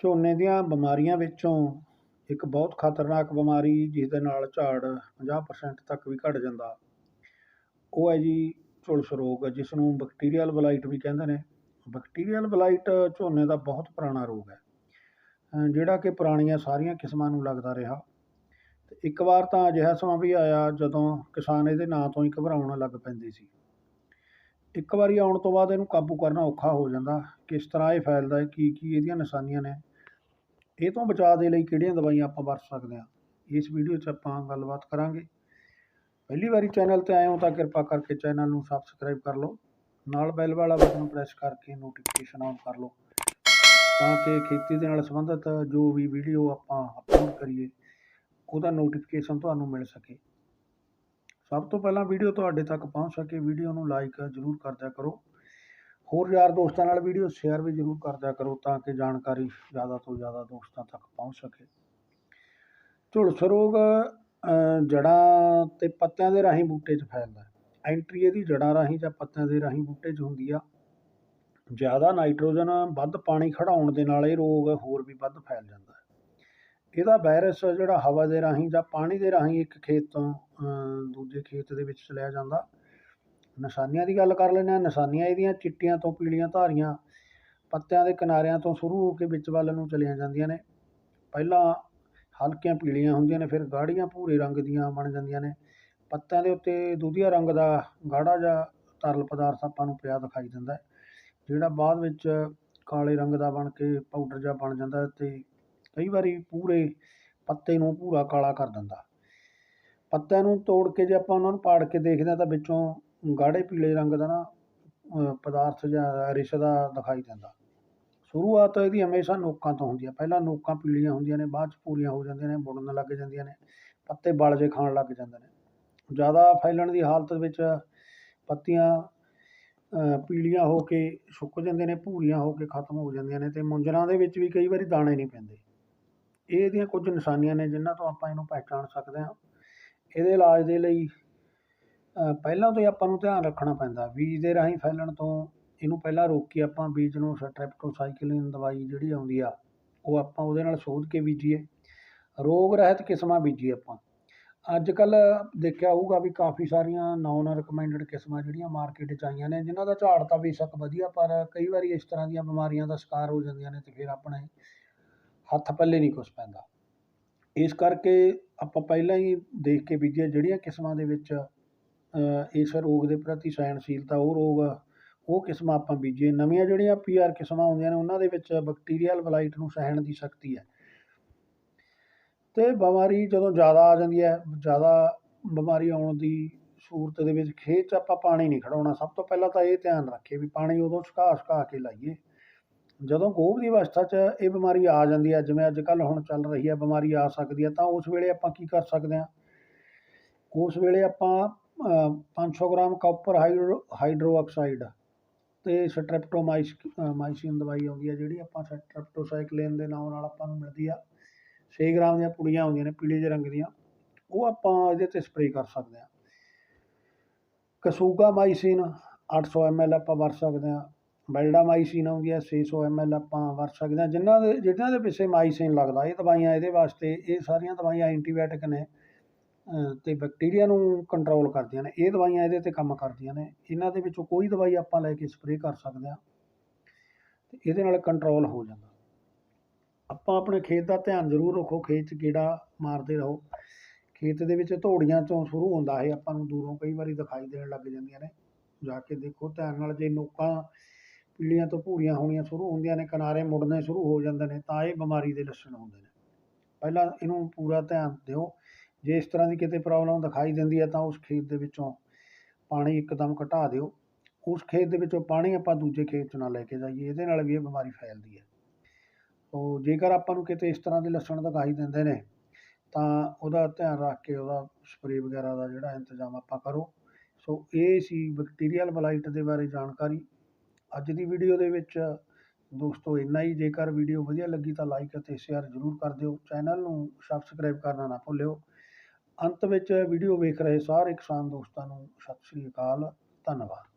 ਝੋਨੇ ਦੀਆਂ ਬਿਮਾਰੀਆਂ ਵਿੱਚੋਂ ਇੱਕ ਬਹੁਤ ਖਤਰਨਾਕ ਬਿਮਾਰੀ ਜਿਸ ਦੇ ਨਾਲ ਝਾੜ ਪੰਜਾਹ ਪਰਸੈਂਟ ਤੱਕ ਵੀ ਘੱਟ ਜਾਂਦਾ। ਉਹ ਹੈ ਜੀ ਝੁਲਸ ਰੋਗ ਜਿਸ ਨੂੰ ਬੈਕਟੀਰੀਅਲ ਬਲਾਈਟ ਵੀ ਕਹਿੰਦੇ ਨੇ। ਬੈਕਟੀਰੀਅਲ ਬਲਾਈਟ ਝੋਨੇ ਦਾ ਬਹੁਤ ਪੁਰਾਣਾ ਰੋਗ ਹੈ। ਜਿਹੜਾ ਕਿ ਪੁਰਾਣੀਆਂ ਸਾਰੀਆਂ ਕਿਸਮਾਂ ਨੂੰ ਲੱਗਦਾ ਰਿਹਾ। ਤੇ ਇੱਕ ਵਾਰ ਤਾਂ ਅਜਿਹਾ ਸਮਾਂ ਵੀ ਆਇਆ ਜਦੋਂ ਕਿਸਾਨ ਇਹਦੇ ਨਾਂ ਤੋਂ ਹੀ ਘਬਰਾਉਣ ਲੱਗ ਪੈਂਦੇ ਸੀ। ਇੱਕ ਵਾਰੀ ਆਉਣ ਤੋਂ ਬਾਅਦ ਇਹਨੂੰ ਕਾਬੂ ਕਰਨਾ ਔਖਾ ਹੋ ਜਾਂਦਾ। ਕਿਸ ਤਰ੍ਹਾਂ ਇਹ ਫੈਲਦਾ ਹੈ ਕੀ ਕੀ ਇਹਦੀਆਂ ਨਿਸ਼ਾਨੀਆਂ ਨੇ ਇਹ ਤੋਂ ਬਚਾਅ ਦੇ ਲਈ ਕਿਹੜੀਆਂ ਦਵਾਈਆਂ ਆਪਾਂ ਵਰਤ ਸਕਦੇ ਹਾਂ? ਇਸ ਵੀਡੀਓ 'ਚ ਆਪਾਂ ਗੱਲਬਾਤ ਕਰਾਂਗੇ। ਪਹਿਲੀ ਵਾਰੀ ਚੈਨਲ ਤੇ ਆਏ ਹੋ ਤਾਂ ਕਿਰਪਾ ਕਰਕੇ ਚੈਨਲ ਨੂੰ ਸਬਸਕ੍ਰਾਈਬ ਕਰ ਲਓ। ਨਾਲ ਬੈਲ ਵਾਲਾ ਬਟਨ ਪ੍ਰੈਸ ਕਰਕੇ ਨੋਟੀਫਿਕੇਸ਼ਨ ਆਨ ਕਰ ਲਓ। ਤਾਂ ਕਿ ਖੇਤੀ ਦੇ ਨਾਲ ਸੰਬੰਧਿਤ ਜੋ ਵੀ ਵੀਡੀਓ ਆਪਾਂ ਅਪਲੋਡ ਕਰੀਏ, ਉਹਦਾ ਨੋਟੀਫਿਕੇਸ਼ਨ ਤੁਹਾਨੂੰ ਮਿਲ ਸਕੇ। ਸਭ ਤੋਂ ਪਹਿਲਾਂ ਵੀਡੀਓ ਤੁਹਾਡੇ ਤੱਕ ਪਹੁੰਚ ਸਕੇ। ਵੀਡੀਓ ਨੂੰ ਲਾਈਕ ਜ਼ਰੂਰ ਕਰਦਿਆ ਕਰੋ। ਹੋਰ ਯਾਰ ਦੋਸਤਾਂ ਨਾਲ ਵੀਡੀਓ ਸ਼ੇਅਰ ਵੀ ਜ਼ਰੂਰ ਕਰਦਿਆ ਕਰੋ ਤਾਂ ਕਿ ਜਾਣਕਾਰੀ ਜ਼ਿਆਦਾ ਤੋਂ ਜ਼ਿਆਦਾ ਦੋਸਤਾਂ ਤੱਕ ਪਹੁੰਚ ਸਕੇ। ਝੁਲਸ ਰੋਗ ਅ, ਜੜ੍ਹਾਂ ਤੇ ਪੱਤਿਆਂ ਦੇ ਰਾਹੀਂ ਬੂਟੇ 'ਚ ਫੈਲਦਾ ਐਂਟਰੀ ਇਹਦੀ ਜੜ੍ਹਾਂ ਰਾਹੀਂ ਜਾਂ ਪੱਤਿਆਂ ਦੇ ਰਾਹੀਂ ਬੂਟੇ 'ਚ ਹੁੰਦੀ ਆ। ਜ਼ਿਆਦਾ ਨਾਈਟ੍ਰੋਜਨ ਵੱਧ ਪਾਣੀ ਖੜਾਉਣ ਦੇ ਨਾਲ ਇਹ ਰੋਗ ਹੋਰ ਵੀ ਵੱਧ ਫੈਲ ਜਾਂਦਾ ਹੈ। ਇਹਦਾ ਵਾਇਰਸ ਜਿਹੜਾ ਹਵਾ ਦੇ ਰਾਹੀਂ ਜਾਂ ਪਾਣੀ ਦੇ ਰਾਹੀਂ ਇੱਕ ਖੇਤ ਤੋਂ ਦੂਜੇ ਖੇਤ ਦੇ ਵਿੱਚ ਚਲਿਆ ਜਾਂਦਾ। ਨਿਸ਼ਾਨੀਆਂ ਦੀ ਗੱਲ ਕਰ ਲੈਂਦੇ ਹਾਂ, ਨਿਸ਼ਾਨੀਆਂ ਇਹਦੀਆਂ ਚਿੱਟੀਆਂ ਤੋਂ ਪੀਲੀਆਂ ਧਾਰੀਆਂ, ਪੱਤਿਆਂ ਦੇ ਕਿਨਾਰਿਆਂ ਤੋਂ ਸ਼ੁਰੂ ਹੋ ਕੇ ਵਿੱਚ ਵੱਲ ਨੂੰ ਚਲੀਆਂ ਜਾਂਦੀਆਂ ਨੇ। ਪਹਿਲਾਂ ਹਲਕੀਆਂ ਪੀਲੀਆਂ ਹੁੰਦੀਆਂ ਨੇ, ਫਿਰ ਗਾੜੀਆਂ ਭੂਰੇ ਰੰਗ ਦੀਆਂ ਬਣ ਜਾਂਦੀਆਂ ਨੇ। ਪੱਤਿਆਂ ਦੇ ਉੱਤੇ ਦੁਧੀਆ ਰੰਗ ਦਾ ਗਾੜਾ ਜਿਹਾ ਤਰਲ ਪਦਾਰਥ ਆਪਾਂ ਨੂੰ ਪਿਆ ਦਿਖਾਈ ਦਿੰਦਾ ਜਿਹੜਾ ਬਾਅਦ ਵਿੱਚ ਕਾਲੇ ਰੰਗ ਦਾ ਬਣ ਕੇ ਪਾਊਡਰ ਜਿਹਾ ਬਣ ਜਾਂਦਾ ਅਤੇ ਕਈ ਵਾਰੀ ਪੂਰੇ ਪੱਤੇ ਨੂੰ ਭੂਰਾ ਕਾਲਾ ਕਰ ਦਿੰਦਾ ਪੱਤਿਆਂ ਨੂੰ ਤੋੜ ਕੇ ਜੇ ਆਪਾਂ ਉਹਨਾਂ ਨੂੰ ਪਾੜ ਕੇ ਦੇਖਦੇ ਹਾਂ ਤਾਂ ਵਿੱਚੋਂ ਗਾੜੇ ਪੀਲੇ ਰੰਗ ਦਾ ਨਾ ਪਦਾਰਥ ਜਾਂ ਰਿਸਦਾ ਦਿਖਾਈ ਦਿੰਦਾ। ਸ਼ੁਰੂਆਤ ਇਹਦੀ ਹਮੇਸ਼ਾ ਨੋਕਾਂ ਤੋਂ ਹੁੰਦੀ ਹੈ ਪਹਿਲਾਂ ਨੋਕਾਂ ਪੀਲੀਆਂ ਹੁੰਦੀਆਂ ਨੇ, ਬਾਅਦ 'ਚ ਪੂਰੀਆਂ ਹੋ ਜਾਂਦੀਆਂ ਨੇ ਮੁੜਨ ਲੱਗ ਜਾਂਦੀਆਂ ਨੇ, ਪੱਤੇ ਬਲ ਜੇ ਖਾਣ ਲੱਗ ਜਾਂਦੇ ਨੇ। ਜ਼ਿਆਦਾ ਫੈਲਣ ਦੀ ਹਾਲਤ ਵਿੱਚ ਪੱਤੀਆਂ ਪੀਲੀਆਂ ਹੋ ਕੇ ਸੁੱਕ ਜਾਂਦੇ ਨੇ, ਭੂਰੀਆਂ ਹੋ ਕੇ ਖਤਮ ਹੋ ਜਾਂਦੀਆਂ ਨੇ ਅਤੇ ਮੁੰਜਰਾਂ ਦੇ ਵਿੱਚ ਵੀ ਕਈ ਵਾਰੀ ਦਾਣੇ ਨਹੀਂ ਪੈਂਦੇ। ਇਹ ਇਹਦੀਆਂ ਕੁਝ ਨਿਸ਼ਾਨੀਆਂ ਨੇ ਜਿਨ੍ਹਾਂ ਤੋਂ ਆਪਾਂ ਇਹਨੂੰ ਪਹਿਚਾਣ ਸਕਦੇ ਹਾਂ। ਇਹਦੇ ਇਲਾਜ ਦੇ ਲਈ ਪਹਿਲਾਂ ਤੋਂ ਹੀ ਆਪਾਂ ਨੂੰ ਧਿਆਨ ਰੱਖਣਾ ਪੈਂਦਾ, ਬੀਜ ਦੇ ਰਾਹੀਂ ਫੈਲਣ ਤੋਂ, ਇਹਨੂੰ ਪਹਿਲਾਂ ਰੋਕ ਕੇ ਆਪਾਂ, ਬੀਜ ਨੂੰ ਸਟ੍ਰੈਪਟੋਸਾਈਕਲਿਨ ਦਵਾਈ ਜਿਹੜੀ ਆਉਂਦੀ ਆ, ਉਹ ਆਪਾਂ ਉਹਦੇ ਨਾਲ ਸੋਧ ਕੇ ਬੀਜੀਏ। ਰੋਗ ਰਹਿਤ ਕਿਸਮਾਂ ਬੀਜੀਏ ਆਪਾਂ। ਅੱਜ ਕੱਲ੍ਹ ਦੇਖਿਆ ਹੋਊਗਾ ਵੀ ਕਾਫੀ ਸਾਰੀਆਂ ਨੌਨ ਰਿਕਮੈਂਡਡ ਕਿਸਮਾਂ ਜਿਹੜੀਆਂ ਮਾਰਕੀਟ 'ਚ ਆਈਆਂ ਨੇ, ਜਿਨ੍ਹਾਂ ਦਾ ਝਾੜ ਤਾਂ ਬੇਸ਼ੱਕ ਵਧੀਆ, ਪਰ ਕਈ ਵਾਰੀ ਇਸ ਤਰ੍ਹਾਂ ਦੀਆਂ ਬਿਮਾਰੀਆਂ ਦਾ ਸ਼ਿਕਾਰ ਹੋ ਜਾਂਦੀਆਂ ਨੇ ਅਤੇ ਫਿਰ ਆਪਣੇ ਹੱਥ ਪੱਲੇ ਨਹੀਂ ਕੁਛ ਪੈਂਦਾ। ਇਸ ਕਰਕੇ ਆਪਾਂ ਪਹਿਲਾਂ ਹੀ ਦੇਖ ਕੇ ਬੀਜੀਏ, ਜਿਹੜੀਆਂ ਕਿਸਮਾਂ ਦੇ ਵਿੱਚ ਇਸ ਰੋਗ ਦੇ ਪ੍ਰਤੀ ਸਹਿਣਸ਼ੀਲਤਾ ਉਹ ਰੋਗ ਉਹ ਕਿਸਮਾਂ ਆਪਾਂ ਬੀਜੀਏ। ਨਵੀਆਂ ਜਿਹੜੀਆਂ ਪੀ ਆਰ ਕਿਸਮਾਂ ਆਉਂਦੀਆਂ ਨੇ, ਉਹਨਾਂ ਦੇ ਵਿੱਚ ਬੈਕਟੀਰੀਅਲ ਬਲਾਈਟ ਨੂੰ ਸਹਿਣ ਦੀ ਸ਼ਕਤੀ ਹੈ। ਤੇ ਬਿਮਾਰੀ ਜਦੋਂ ਜ਼ਿਆਦਾ ਆ ਜਾਂਦੀ ਹੈ, ਜ਼ਿਆਦਾ ਬਿਮਾਰੀ ਆਉਣ ਦੀ ਸੂਰਤ ਦੇ ਵਿੱਚ ਖੇਤ 'ਚ ਆਪਾਂ ਪਾਣੀ ਨਹੀਂ ਖੜਾਉਣਾ। ਸਭ ਤੋਂ ਪਹਿਲਾਂ ਤਾਂ ਇਹ ਧਿਆਨ ਰੱਖੇ ਵੀ ਪਾਣੀ ਉਦੋਂ ਸੁਕਾ ਸੁਕਾ ਕੇ ਲਾਈਏ। ਜਦੋਂ ਗੋਭ ਦੀ ਅਵਸਥਾ 'ਚ ਇਹ ਬਿਮਾਰੀ ਆ ਜਾਂਦੀ ਹੈ, ਜਿਵੇਂ ਅੱਜ ਕੱਲ੍ਹ ਹੁਣ ਚੱਲ ਰਹੀ ਹੈ, ਬਿਮਾਰੀ ਆ ਸਕਦੀ ਹੈ, ਤਾਂ ਉਸ ਵੇਲੇ ਆਪਾਂ ਕੀ ਕਰ ਸਕਦੇ ਹਾਂ? ਉਸ ਵੇਲੇ ਆਪਾਂ 500 ਗ੍ਰਾਮ ਕਾਪਰ ਹਾਈਡਰੋ ਹਾਈਡਰੋਆਕਸਾਈਡ ਤੇ ਸਟ੍ਰੈਪਟੋਮਾਈਸ ਮਾਈਸਿਨ ਦਵਾਈ ਆਉਂਦੀ ਹੈ ਜਿਹੜੀ ਆਪਾਂ ਸਟ੍ਰੈਪਟੋਸਾਈਕਲਿਨ ਦੇ ਨਾਮ ਨਾਲ ਆਪਾਂ ਨੂੰ ਮਿਲਦੀ ਆ। 6 ਗ੍ਰਾਮ ਦੀਆਂ ਪੁੜੀਆਂ ਆਉਂਦੀਆਂ ਨੇ ਪੀਲੇ ਜਿਹੇ ਰੰਗ ਦੀਆਂ। ਉਹ ਆਪਾਂ ਇਹਦੇ ਤੇ ਸਪਰੇਅ ਕਰ ਸਕਦੇ ਹਾਂ ਕਸੂਗਾ ਮਾਈਸਿਨ 800 ml ਆਪਾਂ ਵਰਤ ਸਕਦੇ ਹਾਂ ਬੈਲਡਾ ਮਾਈਸਿਨ ਆਉਂਦੀ ਹੈ 600 ml ਆਪਾਂ ਵਰਤ ਸਕਦੇ ਹਾਂ ਜਿਨ੍ਹਾਂ ਦੇ ਜਿਨ੍ਹਾਂ ਦੇ ਪਿੱਛੇ ਮਾਈਸਿਨ ਲੱਗਦਾ, ਇਹ ਦਵਾਈਆਂ ਇਹਦੇ ਵਾਸਤੇ, ਇਹ ਸਾਰੀਆਂ ਦਵਾਈਆਂ ਐਂਟੀਬਾਇਓਟਿਕ ਨੇ। ਅਤੇ ਬੈਕਟੀਰੀਆ ਨੂੰ ਕੰਟਰੋਲ ਕਰਦੀਆਂ ਨੇ, ਇਹ ਦਵਾਈਆਂ ਇਹਦੇ ਤੇ ਕੰਮ ਕਰਦੀਆਂ ਨੇ, ਇਹਨਾਂ ਦੇ ਵਿੱਚੋਂ ਕੋਈ ਦਵਾਈ ਆਪਾਂ ਲੈ ਕੇ ਸਪਰੇਅ ਕਰ ਸਕਦੇ ਹਾਂ ਅਤੇ ਇਹਦੇ ਨਾਲ ਕੰਟਰੋਲ ਹੋ ਜਾਂਦਾ। ਆਪਾਂ ਆਪਣੇ ਖੇਤ ਦਾ ਧਿਆਨ ਜ਼ਰੂਰ ਰੱਖੋ, ਖੇਤ 'ਚ ਕੀੜਾ ਮਾਰਦੇ ਰਹੋ, ਖੇਤ ਦੇ ਵਿੱਚ ਧੋੜੀਆਂ ਤੋਂ ਸ਼ੁਰੂ ਹੁੰਦਾ ਇਹ, ਆਪਾਂ ਨੂੰ ਦੂਰੋਂ ਕਈ ਵਾਰੀ ਦਿਖਾਈ ਦੇਣ ਲੱਗ ਜਾਂਦੀਆਂ ਨੇ, ਜਾ ਕੇ ਦੇਖੋ ਧਿਆਨ ਨਾਲ, ਜੇ ਨੋਕਾਂ ਪੀਲੀਆਂ ਤੋਂ ਭੂਰੀਆਂ ਹੋਣੀਆਂ ਸ਼ੁਰੂ ਹੁੰਦੀਆਂ ਨੇ, ਕਿਨਾਰੇ ਮੁੜਨੇ ਸ਼ੁਰੂ ਹੋ ਜਾਂਦੇ ਨੇ, ਤਾਂ ਇਹ ਬਿਮਾਰੀ ਦੇ ਲੱਛਣ ਹੁੰਦੇ ਨੇ। ਪਹਿਲਾਂ ਇਹਨੂੰ ਪੂਰਾ ਧਿਆਨ ਦਿਓ ਜੇ ਇਸ ਤਰ੍ਹਾਂ ਦੀ ਕਿਤੇ ਪ੍ਰੋਬਲਮ ਦਿਖਾਈ ਦਿੰਦੀ ਹੈ ਤਾਂ ਉਸ ਖੇਤ ਦੇ ਵਿੱਚੋਂ ਪਾਣੀ ਇੱਕਦਮ ਘਟਾ ਦਿਓ। ਉਸ ਖੇਤ ਦੇ ਵਿੱਚੋਂ ਪਾਣੀ ਆਪਾਂ ਦੂਜੇ ਖੇਤ 'ਚ ਨਾ ਲੈ ਕੇ ਜਾਈਏ, ਇਹਦੇ ਨਾਲ ਵੀ ਇਹ ਬਿਮਾਰੀ ਫੈਲਦੀ ਹੈ। ਸੋ ਜੇਕਰ ਆਪਾਂ ਨੂੰ ਕਿਤੇ ਇਸ ਤਰ੍ਹਾਂ ਦੇ ਲੱਛਣ ਦਿਖਾਈ ਦਿੰਦੇ ਨੇ, ਤਾਂ ਉਹਦਾ ਧਿਆਨ ਰੱਖ ਕੇ ਉਹਦਾ ਸਪਰੇਅ ਵਗੈਰਾ ਦਾ ਜਿਹੜਾ ਇੰਤਜ਼ਾਮ ਆਪਾਂ ਕਰੋ। ਸੋ ਇਹ ਸੀ ਬੈਕਟੀਰੀਅਲ ਬਲਾਈਟ ਦੇ ਬਾਰੇ ਜਾਣਕਾਰੀ। ਅੱਜ ਦੀ ਵੀਡੀਓ ਦੇ ਵਿੱਚ ਦੋਸਤੋ ਇੰਨਾ ਹੀ। ਜੇਕਰ ਵੀਡੀਓ ਵਧੀਆ ਲੱਗੀ ਤਾਂ ਲਾਈਕ ਅਤੇ ਸ਼ੇਅਰ ਜ਼ਰੂਰ ਕਰ ਦਿਓ। ਚੈਨਲ ਨੂੰ ਸਬਸਕ੍ਰਾਈਬ ਕਰਨਾ ਨਾ ਭੁੱਲਿਓ। ਅੰਤ ਵਿੱਚ ਵੀਡੀਓ ਵੇਖ ਰਹੇ ਸਾਰੇ ਕਿਸਾਨ ਦੋਸਤਾਂ ਨੂੰ ਸਤਿ ਸ੍ਰੀ ਅਕਾਲ ਧੰਨਵਾਦ।